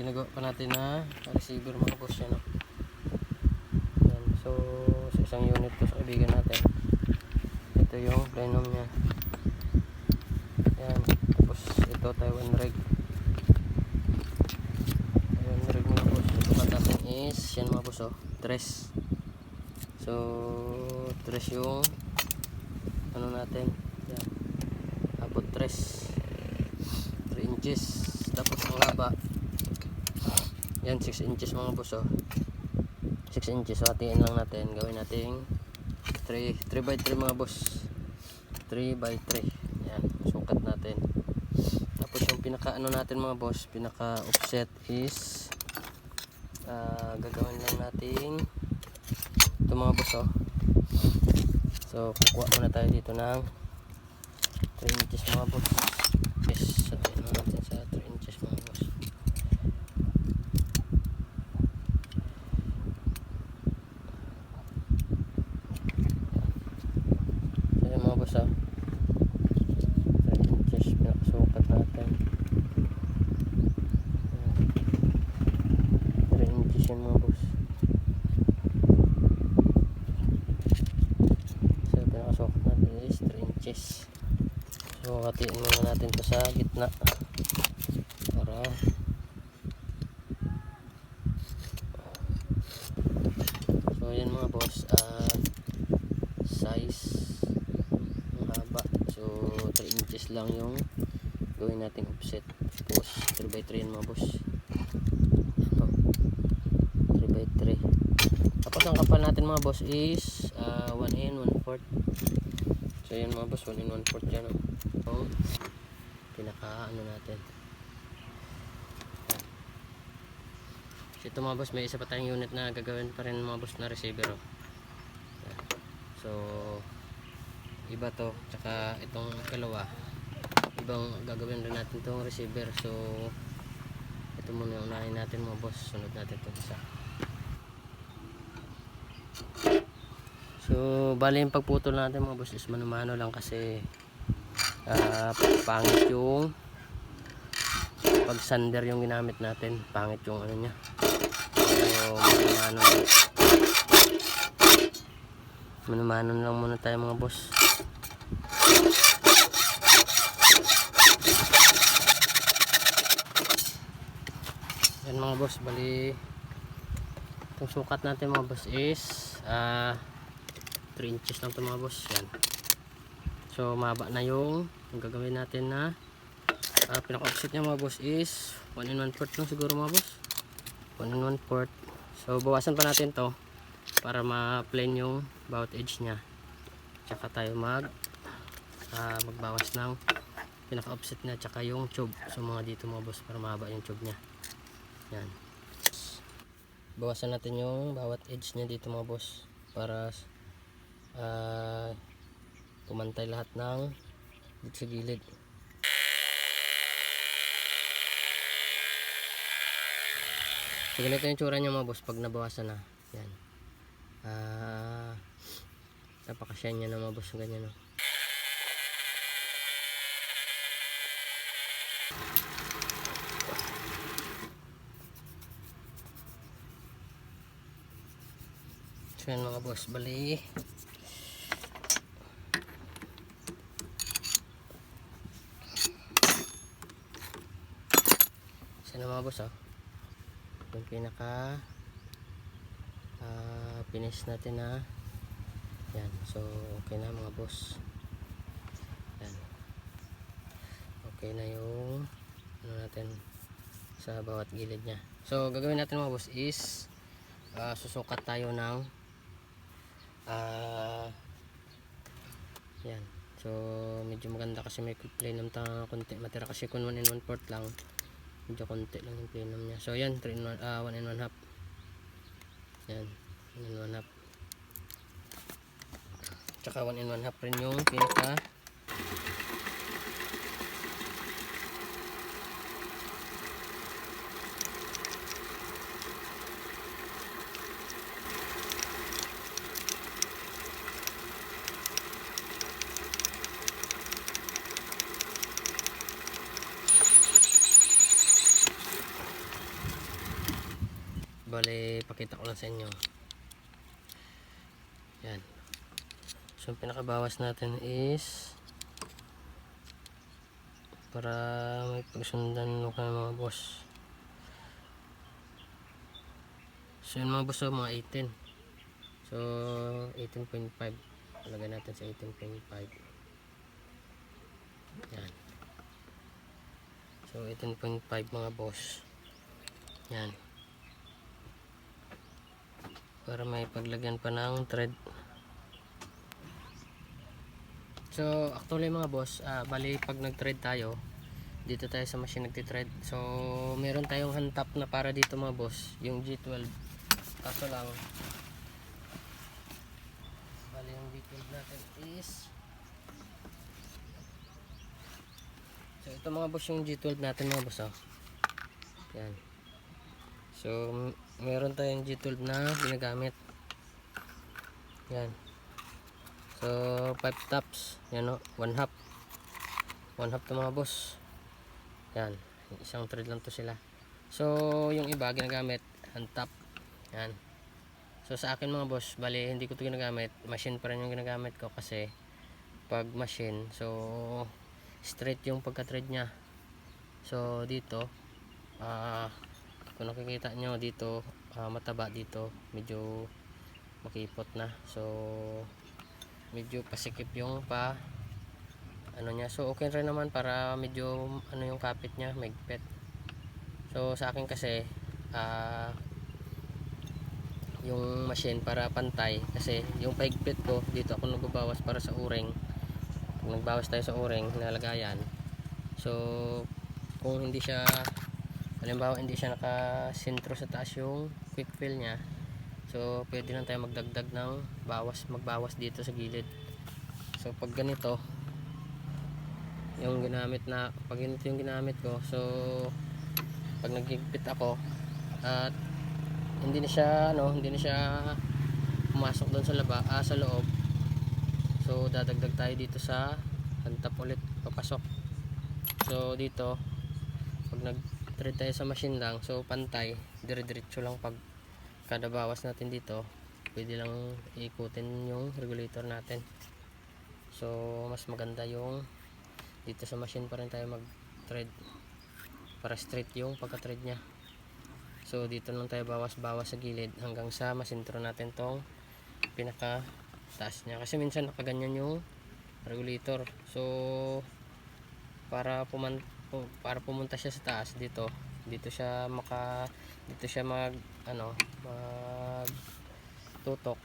ginagawa pa natin na receiver mga boss yan. oh. Yan. So sa isang unit to sa kaibigan natin. Ito yung plenum niya. Yan. Tapos ito Taiwan rig. Taiwan rig mga boss. Ito pa natin is yan mga boss oh. Tres. So tres yung ano natin. Yan. Abot tres. 3 inches. Tapos ang haba. Yan 6 inches mga boss oh. 6 inches. Hatiin lang natin. Gawin natin 3, 3 by 3 mga boss 3 by 3 yan sukat natin tapos yung pinaka ano natin mga boss pinaka offset is ah, gagawin lang natin ito mga boss oh so kukuha muna tayo dito ng 3 inches mga boss yes sabihin na natin sa 3 inches mga boss So yung mga boss ah. 3 inches pinakasukat natin. Ayan. 3 inches yan mga boss. So pinakasukat natin is 3 inches. So hatiin muna natin to sa gitna. Para So yan mga boss, ah size ang haba. So 3 inches lang yung gawin nating offset. Tapos 3 by 3 yan mga boss. Ano 3 by 3 tapos ang kapal natin mga boss is uh, 1 in 1 fourth so yan mga boss 1 in 1 fourth yan oh. so, pinaka ano natin so ito mga boss may isa pa tayong unit na gagawin pa rin mga boss na receiver oh. So, iba to. Tsaka itong kalawa, ibang gagawin rin natin itong receiver. So, ito muna unahin natin mga boss. Sunod natin itong isa. So, bali yung pagputol natin mga boss is manumano lang kasi ah, pangit yung pag sander yung ginamit natin. Pangit yung ano niya. So, manumano. Manumano lang muna tayo mga boss. Yan mga boss, bali itong sukat natin mga boss is ah 3 inches lang ito mga boss. Yan. So maba na yung ang gagawin natin na uh, pinaka-offset niya mga boss is 1 in 1 fourth lang siguro mga boss. 1 in 1 fourth. So bawasan pa natin to para ma-plain yung bawat edge niya tsaka tayo mag ah, magbawas ng pinaka offset niya tsaka yung tube so mga dito mga boss para mahaba yung tube niya yan bawasan natin yung bawat edge niya dito mga boss para ah, pumantay lahat ng dito sa gilid so ganito yung tsura niya mga boss pag nabawasan na yan Ah, napakasya niya na mabos ng ganyan. No? So yan mga boss, bali. So yan mga boss oh. Yung pinaka ah finish natin na yan so okay na mga boss. Yan. Okay na yung ano natin sa bawat gilid nya so gagawin natin mga boss is ah, susukat tayo ng ah yan. So medyo maganda kasi may plenum ta konti matira kasi kung 1 in 1 fourth lang medyo konti lang yung plenum nya so yan 3 in 1 ah 1 in 1 half yan. Yan one up. Tsaka 1 and 1 half rin yung pinaka Bale, pakita ko lang sa inyo. Yan. So, pinakabawas natin is para may pagsundan mo kayo mga boss. So, yun mga boss, so, mga 18. So, 18.5. Lagay natin sa 18.5. Yan. So, 18.5 mga boss. Yan para may paglagyan pa ng thread. So actually mga boss ah, bali pag nag thread tayo dito tayo sa machine nagti-thread. So meron tayong hantap na para dito mga boss yung G12 kaso lang bali yung G12 natin is so ito mga boss yung G12 natin mga boss oh. yan. So meron tayong G12 na ginagamit. Yan. So 5 tops yan o 1 half. 1 half to mga boss. Yan. Isang thread lang to sila. So yung iba ginagamit hand top yan. So sa akin mga boss bali hindi ko to ginagamit. Machine pa rin yung ginagamit ko kasi pag machine so straight yung pagka thread nya so dito ah kung nakikita nyo dito ah, mataba dito medyo makipot na. So medyo pasikip yung pa ano niya. So okay rin naman para medyo ano yung kapit niya magpet so sa akin kasi ah yung machine para pantay kasi yung paigpit ko dito ako nagbabawas para sa uring pag nagbawas tayo sa uring nalagayan. So kung hindi siya halimbawa hindi siya nakasentro sa taas yung quick fill niya. So pwede lang tayo magdagdag ng bawas magbawas dito sa gilid. So pag ganito yung ginamit na pag ganito yung ginamit ko so pag nagigpit ako at hindi na siya ano hindi na siya pumasok doon sa laba ah, sa loob so dadagdag tayo dito sa hantap ulit papasok. So dito pag nag thread tayo sa machine lang so pantay. Dire diretso lang pag kada bawas natin dito pwede lang ikutin yung regulator natin. So mas maganda yung dito sa machine pa rin tayo mag thread para straight yung pagka thread nya so dito lang tayo bawas bawas sa gilid hanggang sa masintro natin tong pinaka taas nya kasi minsan nakaganyan yung regulator. So para puman pu- para pumunta siya sa taas dito. Dito siya maka dito siya mag ano mag tutok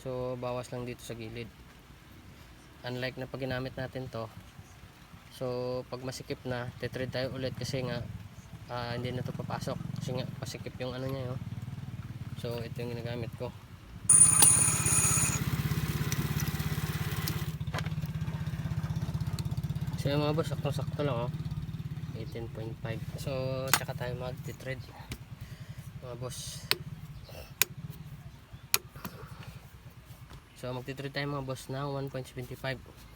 so bawas lang dito sa gilid. Unlike na pag ginamit natin to so pag masikip na tetread tayo ulit kasi nga ah, hindi na to papasok. Kasi nga pasikip yung ano niya yun. so ito yung ginagamit ko so yung mga boss sakto sakto lang oh. 18.5 so tsaka tayo mag-thread mga boss. So magti-thread tayo mga boss ng 1.75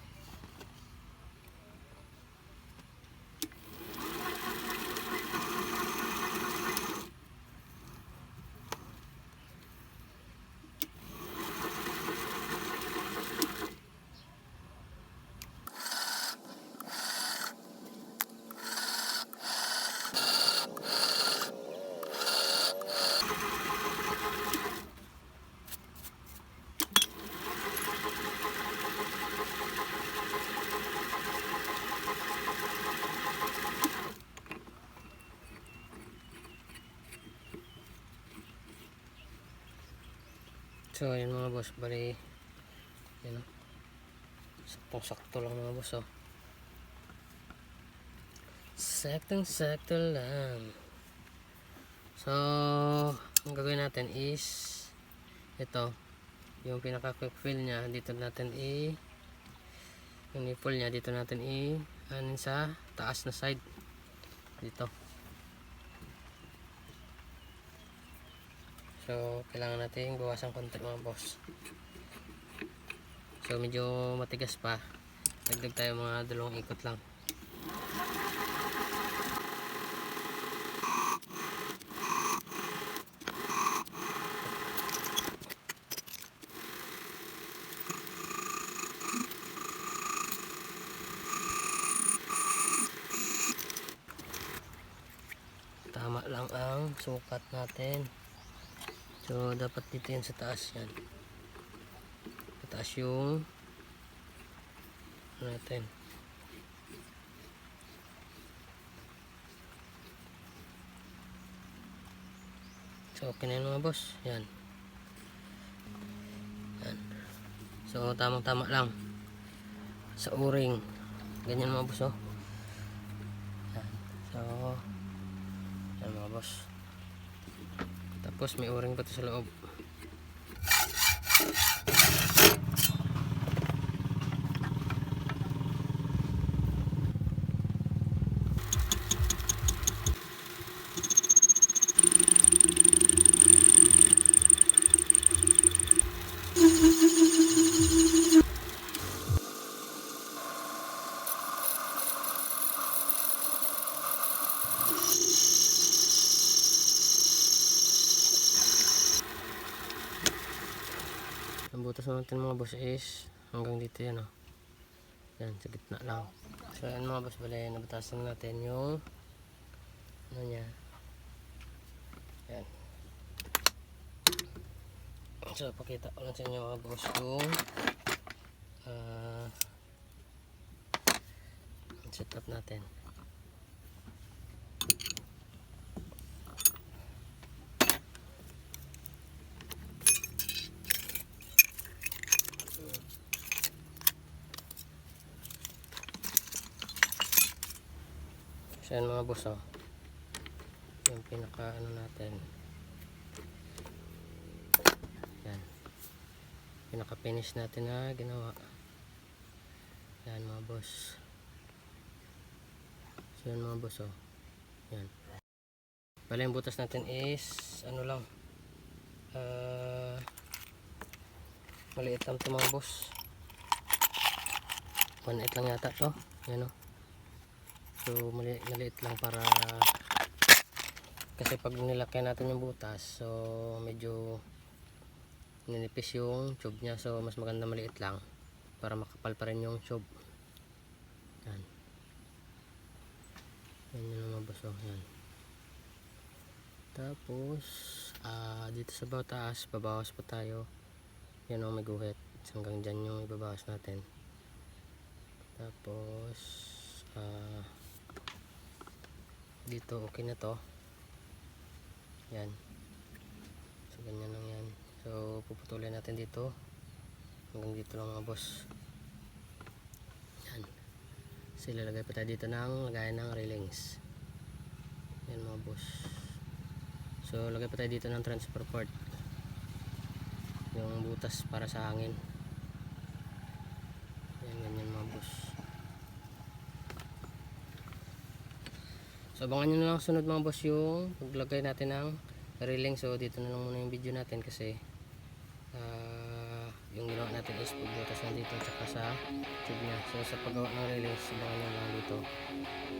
So, yun mga boss, bali, yun o. Saktong sakto lang mga boss, oh. Saktong sakto lang. So, ang gagawin natin is, ito, yung pinaka quick fill niya dito natin i yung nipple niya dito natin i anin sa taas na side dito so kailangan natin bawasan konti mga boss. So medyo matigas pa. Dagdag tayo mga dalawang ikot lang. Tama lang ang sukat natin so dapat dito yan sa taas yan. Sa taas yung ano natin. So okay na yun mga boss. Yan. Yan. So tamang tama lang. Sa uring ganyan mga boss oh. Yan. So yan mga boss. Tapos may uring pa to sa loob. Ang butas natin mga boss is hanggang dito yan oh. Yan, sa gitna lang. So yan mga boss, bali nabatasan natin yung ano niya. Yan. So pakita ko lang sa inyo mga boss yung ah setup natin. Yan mga boss oh. Yung pinaka ano natin. Yan. Pinaka finish natin na ginawa. Yan mga boss. So yan mga boss oh. Yan. Bala yung butas natin is ano lang. Ah maliit lang ito mga boss. 1.8 lang yata to. Yan oh. So mali maliit lang para kasi pag nilaki natin yung butas so medyo ninipis yung tube niya so mas maganda maliit lang para makapal pa rin yung tube. Yan. Yan yung baso. Yan. Tapos ah dito sa taas babawas pa tayo. Yan ang may guhit. Hanggang dyan yung ibabawas natin. Tapos ah dito okay na to. Yan. So ganyan lang yan. So puputulin natin dito. Hanggang dito lang mga boss. Yan. So ilalagay pa tayo dito ng lagayan ng railings. Yan mga boss. So lagay pa tayo dito ng transfer port. Yung butas para sa hangin yan ganyan mga boss So abangan nyo na lang sunod mga boss yung paglagay natin ng railing. So dito na lang muna yung video natin kasi ah, yung ginawa natin is pagbutas na dito tsaka sa tube niya. So sa paggawa ng railing, abangan nyo lang dito.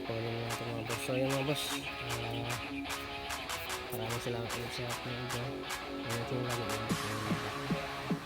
Kunin na natin mga boss. So yun mga boss. ah, maraming salamat ulit sa ating video. Ano yung lagi.